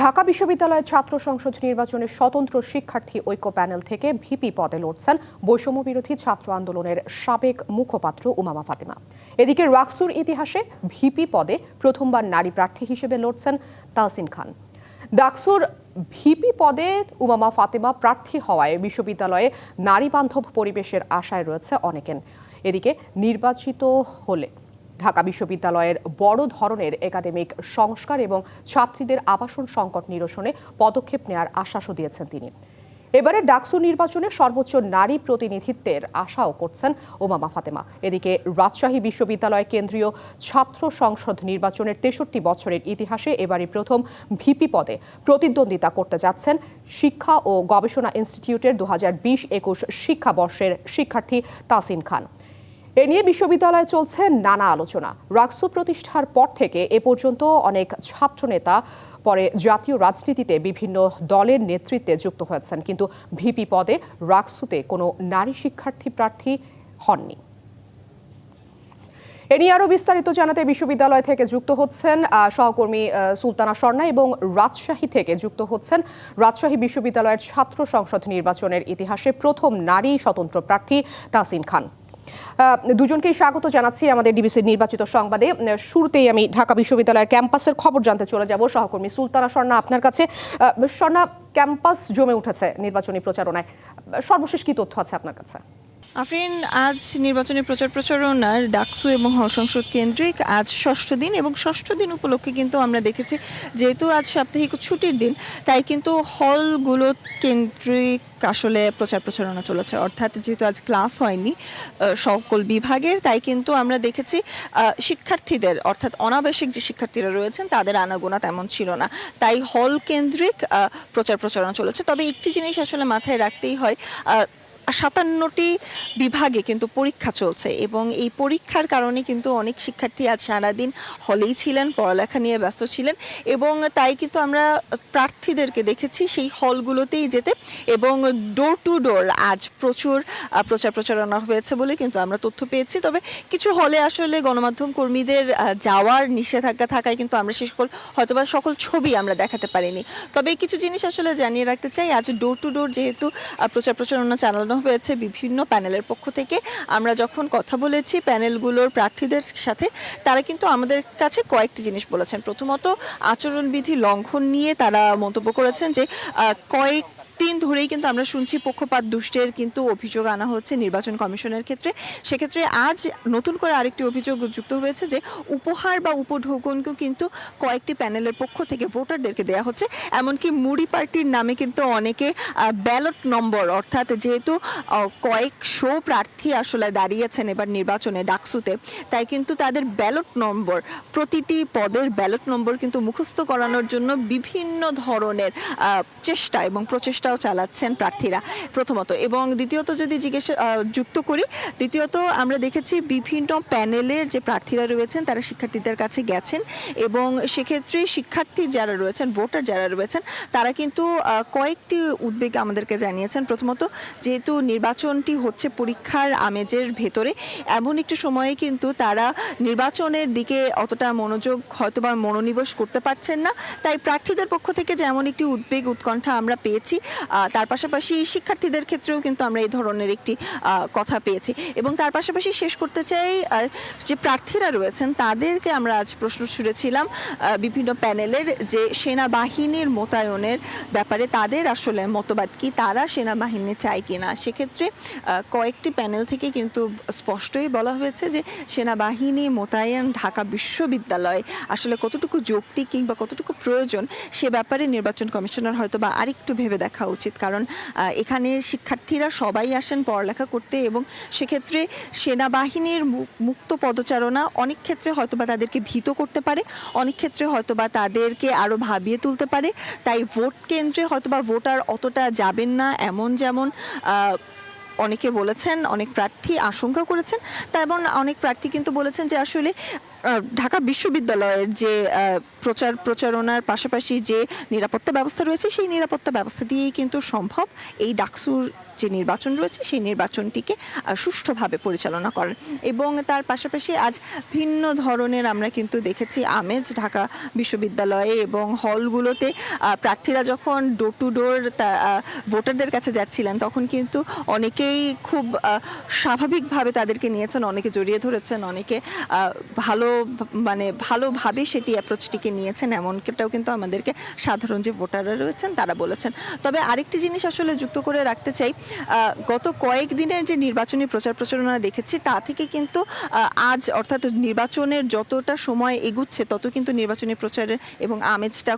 ঢাকা বিশ্ববিদ্যালয়ের ছাত্র সংসদ নির্বাচনে স্বতন্ত্র শিক্ষার্থী ঐক্য প্যানেল থেকে ভিপি পদে লড়ছেন বৈষম্য বিরোধী ছাত্র আন্দোলনের সাবেক মুখপাত্র উমামা ফাতেমা। এদিকে রাকসুর ইতিহাসে ভিপি পদে প্রথমবার নারী প্রার্থী হিসেবে লড়ছেন তাহসিন খান। ডাকসুর ভিপি পদে উমামা ফাতেমা প্রার্থী হওয়ায় বিশ্ববিদ্যালয়ে নারী বান্ধব পরিবেশের আশায় রয়েছে অনেকেন এদিকে নির্বাচিত হলে ঢাকা বিশ্ববিদ্যালয়ের বড় ধরনের একাডেমিক সংস্কার এবং ছাত্রীদের আবাসন সংকট নিরসনে পদক্ষেপ নেওয়ার আশ্বাসও দিয়েছেন তিনি। এবারে ডাকসু নির্বাচনে সর্বোচ্চ নারী প্রতিনিধিত্বের আশাও করছেন ওমামা ফাতেমা। এদিকে রাজশাহী বিশ্ববিদ্যালয় কেন্দ্রীয় ছাত্র সংসদ নির্বাচনের তেষট্টি বছরের ইতিহাসে এবারই প্রথম ভিপি পদে প্রতিদ্বন্দ্বিতা করতে যাচ্ছেন শিক্ষা ও গবেষণা ইনস্টিটিউটের দু হাজার বিশ একুশ শিক্ষাবর্ষের শিক্ষার্থী তাসিন খান। এ নিয়ে বিশ্ববিদ্যালয়ে চলছে নানা আলোচনা। রাকসু প্রতিষ্ঠার পর থেকে এ পর্যন্ত অনেক ছাত্রনেতা, পরে জাতীয় রাজনীতিতে বিভিন্ন দলের নেতৃত্বে যুক্ত হয়েছেন। কিন্তু ভিপি পদে রাকসুতে কোনো নারী শিক্ষার্থী প্রার্থী হননি। এ নিয়ে আরও বিস্তারিত জানাতে বিশ্ববিদ্যালয় থেকে যুক্ত হচ্ছেন সহকর্মী সুলতানা স্বর্ণা এবং রাজশাহী থেকে যুক্ত হচ্ছেন রাজশাহী বিশ্ববিদ্যালয়ের ছাত্র সংসদ নির্বাচনের ইতিহাসে প্রথম নারী স্বতন্ত্র প্রার্থী তাসিন খান। দুজনকেই স্বাগত জানাচ্ছি আমাদের ডিবিসির নির্বাচিত সংবাদে। শুরুতেই আমি ঢাকা বিশ্ববিদ্যালয়ের ক্যাম্পাসের খবর জানতে চলে যাব। সহকর্মী সুলতানা স্বর্ণা আপনার কাছে। স্বর্ণা, ক্যাম্পাস জমে উঠেছে নির্বাচনী প্রচারণায়। সর্বশেষ কি তথ্য আছে আপনার কাছে? আফরিন, আজ নির্বাচনী প্রচার প্রচারণার ডাকসু এবং হল সংসদ কেন্দ্রিক আজ ষষ্ঠ দিন এবং ষষ্ঠ দিন উপলক্ষে কিন্তু আমরা দেখেছি যেহেতু আজ সাপ্তাহিক ছুটির দিন, তাই কিন্তু হলগুলো কেন্দ্রিক আসলে প্রচার প্রচারণা চলেছে। অর্থাৎ যেহেতু আজ ক্লাস হয়নি সকল বিভাগের, তাই কিন্তু আমরা দেখেছি শিক্ষার্থীদের, অর্থাৎ অনাবাসিক যে শিক্ষার্থীরা রয়েছেন, তাদের আনাগোনা তেমন ছিল না। তাই হল কেন্দ্রিক প্রচার প্রচারণা চলেছে। তবে একটি জিনিস আসলে মাথায় রাখতেই হয় সাতান্নটি বিভাগে কিন্তু পরীক্ষা চলছে এবং এই পরীক্ষার কারণে কিন্তু অনেক শিক্ষার্থী আজ সারাদিন হলেই ছিলেন, পড়ালেখা নিয়ে ব্যস্ত ছিলেন এবং তাই কিন্তু আমরা প্রার্থীদেরকে দেখেছি সেই হলগুলোতেই যেতে এবং ডোর টু ডোর আজ প্রচুর প্রচার প্রচারণা হয়েছে বলে কিন্তু আমরা তথ্য পেয়েছি। তবে কিছু হলে আসলে গণমাধ্যম কর্মীদের যাওয়ার নিষেধাজ্ঞা থাকায় কিন্তু আমরা সে সকল, হয়তোবা সকল ছবি আমরা দেখাতে পারিনি। তবে কিছু জিনিস আসলে জানিয়ে রাখতে চাই, আজ ডোর টু ডোর যেহেতু প্রচার প্রচারণা চালানো হয়েছে বিভিন্ন প্যানেলের পক্ষ থেকে। আমরা যখন কথা বলেছি প্যানেলগুলোর প্রার্থীদের সাথে, তারা কিন্তু আমাদের কাছে কয়েকটি জিনিস বলেছেন। প্রথমত, আচরণবিধি লঙ্ঘন নিয়ে তারা মন্তব্য করেছেন যে কয়েক দিন ধরেই কিন্তু আমরা শুনছি পক্ষপাত দুষ্টের কিন্তু অভিযোগ আনা হচ্ছে নির্বাচন কমিশনের ক্ষেত্রে। সেক্ষেত্রে আজ নতুন করে আরেকটি অভিযোগ যুক্ত হয়েছে যে উপহার বা উপঢৌকনকেও কিন্তু কয়েকটি প্যানেলের পক্ষ থেকে ভোটারদেরকে দেওয়া হচ্ছে। এমনকি মুড়ি পার্টির নামে কিন্তু অনেকে ব্যালট নম্বর অর্থাৎ যেহেতু কয়েকশো প্রার্থী আসলে দাঁড়িয়েছেন এবার নির্বাচনে ডাকসুতে, তাই কিন্তু তাদের ব্যালট নম্বর, প্রতিটি পদের ব্যালট নম্বর কিন্তু মুখস্থ করানোর জন্য বিভিন্ন ধরনের চেষ্টা এবং প্রচেষ্টাও চালাচ্ছেন প্রার্থীরা প্রথমত। এবং দ্বিতীয়ত যদি জিজ্ঞেস যুক্ত করি, দ্বিতীয়ত আমরা দেখেছি বিভিন্ন প্যানেলের যে প্রার্থীরা রয়েছেন, তারা শিক্ষার্থীদের কাছে গেছেন এবং সেক্ষেত্রে শিক্ষার্থী যারা রয়েছেন, ভোটার যারা রয়েছেন, তারা কিন্তু কয়েকটি উদ্বেগ আমাদেরকে জানিয়েছেন। প্রথমত, যেহেতু নির্বাচনটি হচ্ছে পরীক্ষার আমেজের ভেতরে, এমন একটি সময়ে কিন্তু তারা নির্বাচনের দিকে অতটা মনোযোগ হয়তোবা মনোনিবেশ করতে পারছেন না। তাই প্রার্থীদের পক্ষ থেকে যেমন একটি উদ্বেগ, উৎকণ্ঠা আমরা পেয়েছি তার পাশাপাশি শিক্ষার্থীদের ক্ষেত্রেও কিন্তু আমরা এই ধরনের একটি কথা পেয়েছি। এবং তার পাশাপাশি শেষ করতে চাই যে প্রার্থীরা রয়েছেন, তাদেরকে আমরা আজ প্রশ্ন ছুড়েছিলাম বিভিন্ন প্যানেলের যে সেনাবাহিনীর মোতায়েনের ব্যাপারে তাদের আসলে মতবাদ কি, তারা সেনাবাহিনী চায় কি না সেক্ষেত্রে কয়েকটি প্যানেল থেকে কিন্তু স্পষ্টই বলা হয়েছে যে সেনাবাহিনী মোতায়েন ঢাকা বিশ্ববিদ্যালয় আসলে কতটুকু যৌক্তিক কিংবা কতটুকু প্রয়োজন, সে ব্যাপারে নির্বাচন কমিশনার হয়তো বা আরেকটু ভেবে দেখা উচিত। কারণ এখানে শিক্ষার্থীরা সবাই আসেন পড়ালেখা করতে এবং সেক্ষেত্রে সেনাবাহিনীর মুক্ত পদচারণা অনেক ক্ষেত্রে হয়তোবা তাদেরকে ভীত করতে পারে, অনেক ক্ষেত্রে হয়তোবা তাদেরকে আরও ভাবিয়ে তুলতে পারে। তাই ভোট কেন্দ্রে হয়তোবা ভোটার অতটা যাবেন না এমন যেমন অনেকে বলেছেন, অনেক প্রার্থী আশঙ্কা করেছেন। তেমন অনেক প্রার্থী কিন্তু বলেছেন যে আসলে ঢাকা বিশ্ববিদ্যালয়ের যে প্রচার প্রচারণার পাশাপাশি যে নিরাপত্তা ব্যবস্থা রয়েছে, সেই নিরাপত্তা ব্যবস্থা দিয়েই কিন্তু সম্ভব এই ডাকসুর যে নির্বাচন রয়েছে, সেই নির্বাচনটিকে সুষ্ঠুভাবে পরিচালনা করেন এবং তার পাশাপাশি আজ ভিন্ন ধরনের আমরা কিন্তু দেখেছি আমেজ ঢাকা বিশ্ববিদ্যালয়ে এবং হলগুলোতে প্রার্থীরা যখন ডোর টু ডোর ভোটারদের কাছে যাচ্ছিলেন, তখন কিন্তু অনেকেই খুব স্বাভাবিকভাবে তাদেরকে নিয়েছেন, অনেকে জড়িয়ে ধরেছেন, অনেকে ভালো মানে ভালোভাবে সেটি অ্যাপ্রোচটিকে নিয়েছেন এমনটাও কিন্তু আমাদেরকে সাধারণ যে ভোটাররা রয়েছেন তারা বলেছেন। তবে আরেকটি জিনিস আসলে যুক্ত করে রাখতে চাই গত কয়েক দিনের যে নির্বাচনী প্রচার প্রচারণা দেখেছি তা থেকে কিন্তু আজ অর্থাৎ নির্বাচনের যতটা সময় এগুচ্ছে তত কিন্তু নির্বাচনী প্রচারের এবং আমেজটা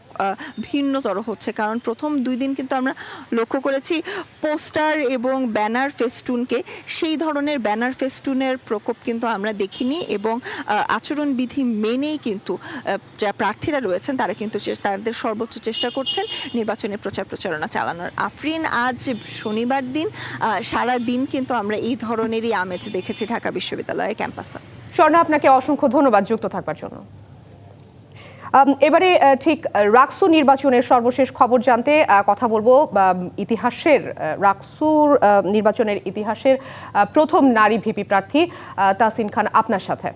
ভিন্নতর হচ্ছে। কারণ প্রথম দুই দিন কিন্তু আমরা লক্ষ্য করেছি পোস্টার এবং ব্যানার ফেস্টুনকে সেই ধরনের ব্যানার ফেস্টুনের প্রকোপ কিন্তু আমরা দেখিনি এবং আহ, আচরণবিধি মেনেই কিন্তু যা প্রার্থীরা রয়েছেন, তারা কিন্তু তাদের সর্বোচ্চ চেষ্টা করছেন নির্বাচনের প্রচার প্রচারণা চালানোর। আফরিন, আজ শনিবার দিন সারা দিন কিন্তু আমরা এই ধরনেরই আমেজ দেখেছি ঢাকা বিশ্ববিদ্যালয়ের ক্যাম্পাসে। স্বর্ণা, আপনাকে অসংখ্য ধন্যবাদ যুক্ত থাকবার জন্য। এবারে ঠিক রাকসু নির্বাচনের সর্বশেষ খবর জানতে কথা বলব ইতিহাসের রাকসুর নির্বাচনের ইতিহাসের প্রথম নারী ভিপি প্রার্থী তাসিন খান আপনার সাথে।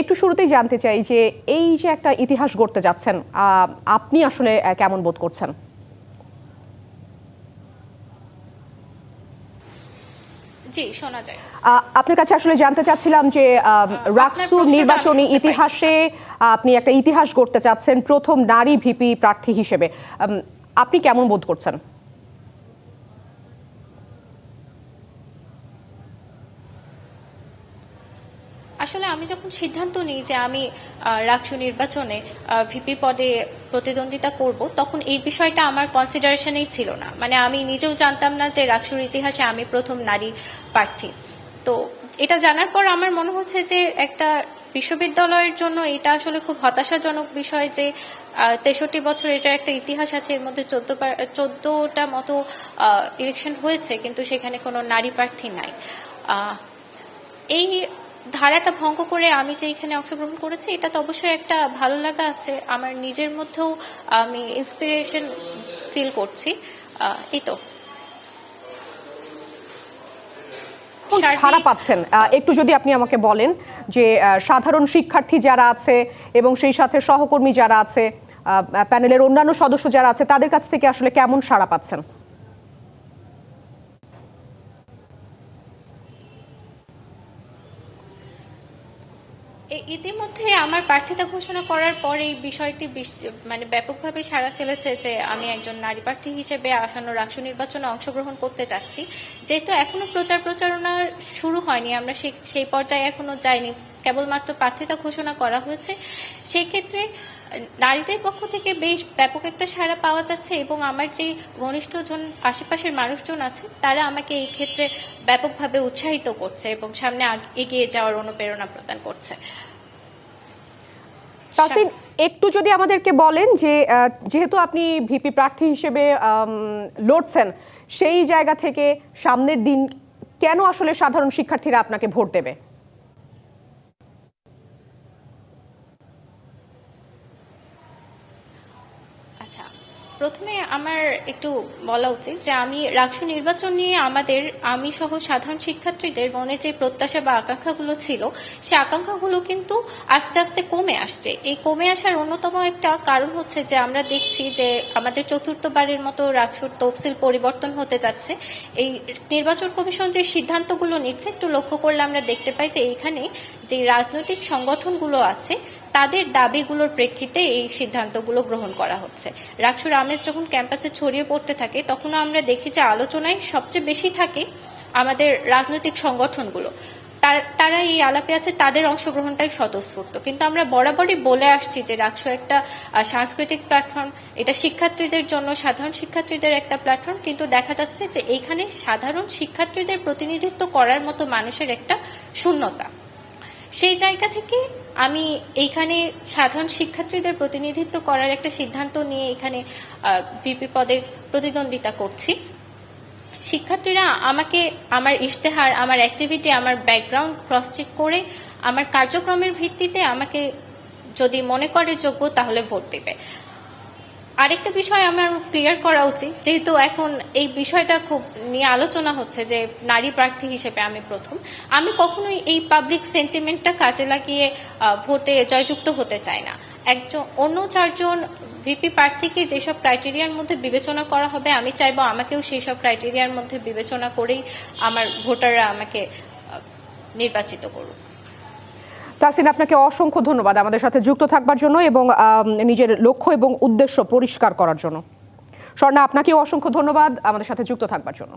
একটু শুরুতেই জানতে চাই যে এই যে একটা ইতিহাস গড়তে যাচ্ছেন আহ, আপনি আসলে কেমন বোধ করছেন? জি শোনা যায়। আপনার কাছে আসলে জানতে চাচ্ছিলাম যে রাকসু নির্বাচনী ইতিহাসে আপনি একটা ইতিহাস গড়তে চাচ্ছেন প্রথম নারী ভিপি প্রার্থী হিসেবে। আপনি কেমন বোধ করছেন? আসলে আমি যখন সিদ্ধান্ত নিই যে আমি আহ, নির্বাচনে ভিপি পদে প্রতিদ্বন্দ্বিতা করব তখন এই বিষয়টা আমার কনসিডারেশনেই ছিল না। মানে আমি নিজেও জানতাম না যে রাকসুর ইতিহাসে আমি প্রথম নারী প্রার্থী। তো এটা জানার পর আমার মনে হচ্ছে যে একটা বিশ্ববিদ্যালয়ের জন্য এটা আসলে খুব হতাশাজনক বিষয় যে তেষট্টি বছর এটার একটা ইতিহাস আছে এর মধ্যে চোদ্দ চোদ্দটা মতো ইলেকশন হয়েছে কিন্তু সেখানে কোনো নারী প্রার্থী নাই। এই ধারাটা ভঙ্গ করে আমি যে এখানে অংশগ্রহণ করেছি এটা তো অবশ্যই একটা ভালো লাগা আছে। আমার নিজের মধ্যেও আমি ইন্সপিরেশন ফিল করছি। এই তো। সাড়া পাচ্ছেন। একটু যদি আপনি আমাকে বলেন যে সাধারণ শিক্ষার্থী যারা আছে এবং সেই সাথে সহকর্মী যারা আছে প্যানেলের অন্যান্য সদস্য যারা আছে তাদের কাছ থেকে আসলে কেমন সাড়া পাচ্ছেন? ইতিমধ্যে আমার প্রার্থিতা ঘোষণা করার পর এই বিষয়টি মানে ব্যাপকভাবে সাড়া ফেলেছে যে আমি একজন নারী প্রার্থী হিসেবে আসন্ন রাষ্ট্র নির্বাচনে অংশগ্রহণ করতে চাচ্ছি। যেহেতু এখনও প্রচার প্রচারণা শুরু হয়নি, আমরা সেই পর্যায়ে এখনও যাইনি। কেবলমাত্র প্রার্থিতা ঘোষণা করা হয়েছে। সেই ক্ষেত্রে নারীদের পক্ষ থেকে বেশ ব্যাপক একটা সাড়া পাওয়া যাচ্ছে এবং আমার যে ঘনিষ্ঠজন, আশেপাশের মানুষজন আছে, তারা আমাকে এই ক্ষেত্রে ব্যাপকভাবে উৎসাহিত করছে এবং সামনে এগিয়ে যাওয়ার অনুপ্রেরণা প্রদান করছে। তাসিন, একটু যদি আমাদেরকে বলেন যে যেহেতু আপনি ভিপি প্রার্থী হিসেবে লড়ছেন, সেই জায়গা থেকে সামনের দিন কেন আসলে সাধারণ শিক্ষার্থীরা আপনাকে ভোট দেবে? প্রথমে আমার একটু বলা উচিত যে আমি রাকসু নির্বাচন নিয়ে আমাদের আমি সহ সাধারণ শিক্ষার্থীদের মনে যে প্রত্যাশা বা আকাঙ্ক্ষাগুলো ছিল, সে আকাঙ্ক্ষাগুলো কিন্তু আস্তে আস্তে কমে আসছে। এই কমে আসার অন্যতম একটা কারণ হচ্ছে যে আমরা দেখছি যে আমাদের চতুর্থবারের মতো রাকসুর তফসিল পরিবর্তন হতে যাচ্ছে। এই নির্বাচন কমিশন যে সিদ্ধান্তগুলো নিচ্ছে, একটু লক্ষ্য করলে আমরা দেখতে পাই যে এইখানে যে রাজনৈতিক সংগঠনগুলো আছে তাদের দাবিগুলোর প্রেক্ষিতে এই সিদ্ধান্তগুলো গ্রহণ করা হচ্ছে। রাকসুর আমেজ যখন ক্যাম্পাসে ছড়িয়ে পড়তে থাকে, তখন আমরা দেখি যে আলোচনায় সবচেয়ে বেশি থাকে আমাদের রাজনৈতিক সংগঠনগুলো। তার, তারা এই আলাপে আছে, তাদের অংশগ্রহণটাই স্বতঃস্ফূর্ত। কিন্তু আমরা বরাবরই বলে আসছি যে রাকসু একটা সাংস্কৃতিক প্ল্যাটফর্ম, এটা শিক্ষার্থীদের জন্য সাধারণ শিক্ষার্থীদের একটা প্ল্যাটফর্ম, কিন্তু দেখা যাচ্ছে যে এইখানে সাধারণ শিক্ষার্থীদের প্রতিনিধিত্ব করার মতো মানুষের একটা শূন্যতা। সেই জায়গা থেকে আমি এইখানে সাধারণ শিক্ষার্থীদের প্রতিনিধিত্ব করার একটা সিদ্ধান্ত নিয়ে এখানে বিপি পদের প্রতিদ্বন্দ্বিতা করছি। শিক্ষার্থীরা আমাকে আমার ইশতেহার, আমার অ্যাক্টিভিটি আমার ব্যাকগ্রাউন্ড ক্রস চেক করে আমার কার্যক্রমের ভিত্তিতে আমাকে যদি মনে করে যোগ্য তাহলে ভোট দেবে। আরেকটা বিষয় আমার ক্লিয়ার করা উচিত, যেহেতু এখন এই বিষয়টা খুব নিয়ে আলোচনা হচ্ছে যে নারী প্রার্থী হিসেবে আমি প্রথম। আমি কখনোই এই পাবলিক সেন্টিমেন্টটা কাজে লাগিয়ে ভোটে জয়যুক্ত হতে চাই না। একজন, অন্য চারজন ভিপি প্রার্থীকে যেসব ক্রাইটেরিয়ার মধ্যে বিবেচনা করা হবে, আমি চাইব আমাকেও সেই সব ক্রাইটেরিয়ার মধ্যে বিবেচনা করেই আমার ভোটাররা আমাকে নির্বাচিত করুক। তাসিন আপনাকে অসংখ্য ধন্যবাদ আমাদের সাথে যুক্ত থাকবার জন্য এবং নিজের লক্ষ্য এবং উদ্দেশ্য পরিষ্কার করার জন্য। স্বর্ণা, আপনাকেও অসংখ্য ধন্যবাদ আমাদের সাথে যুক্ত থাকবার জন্য।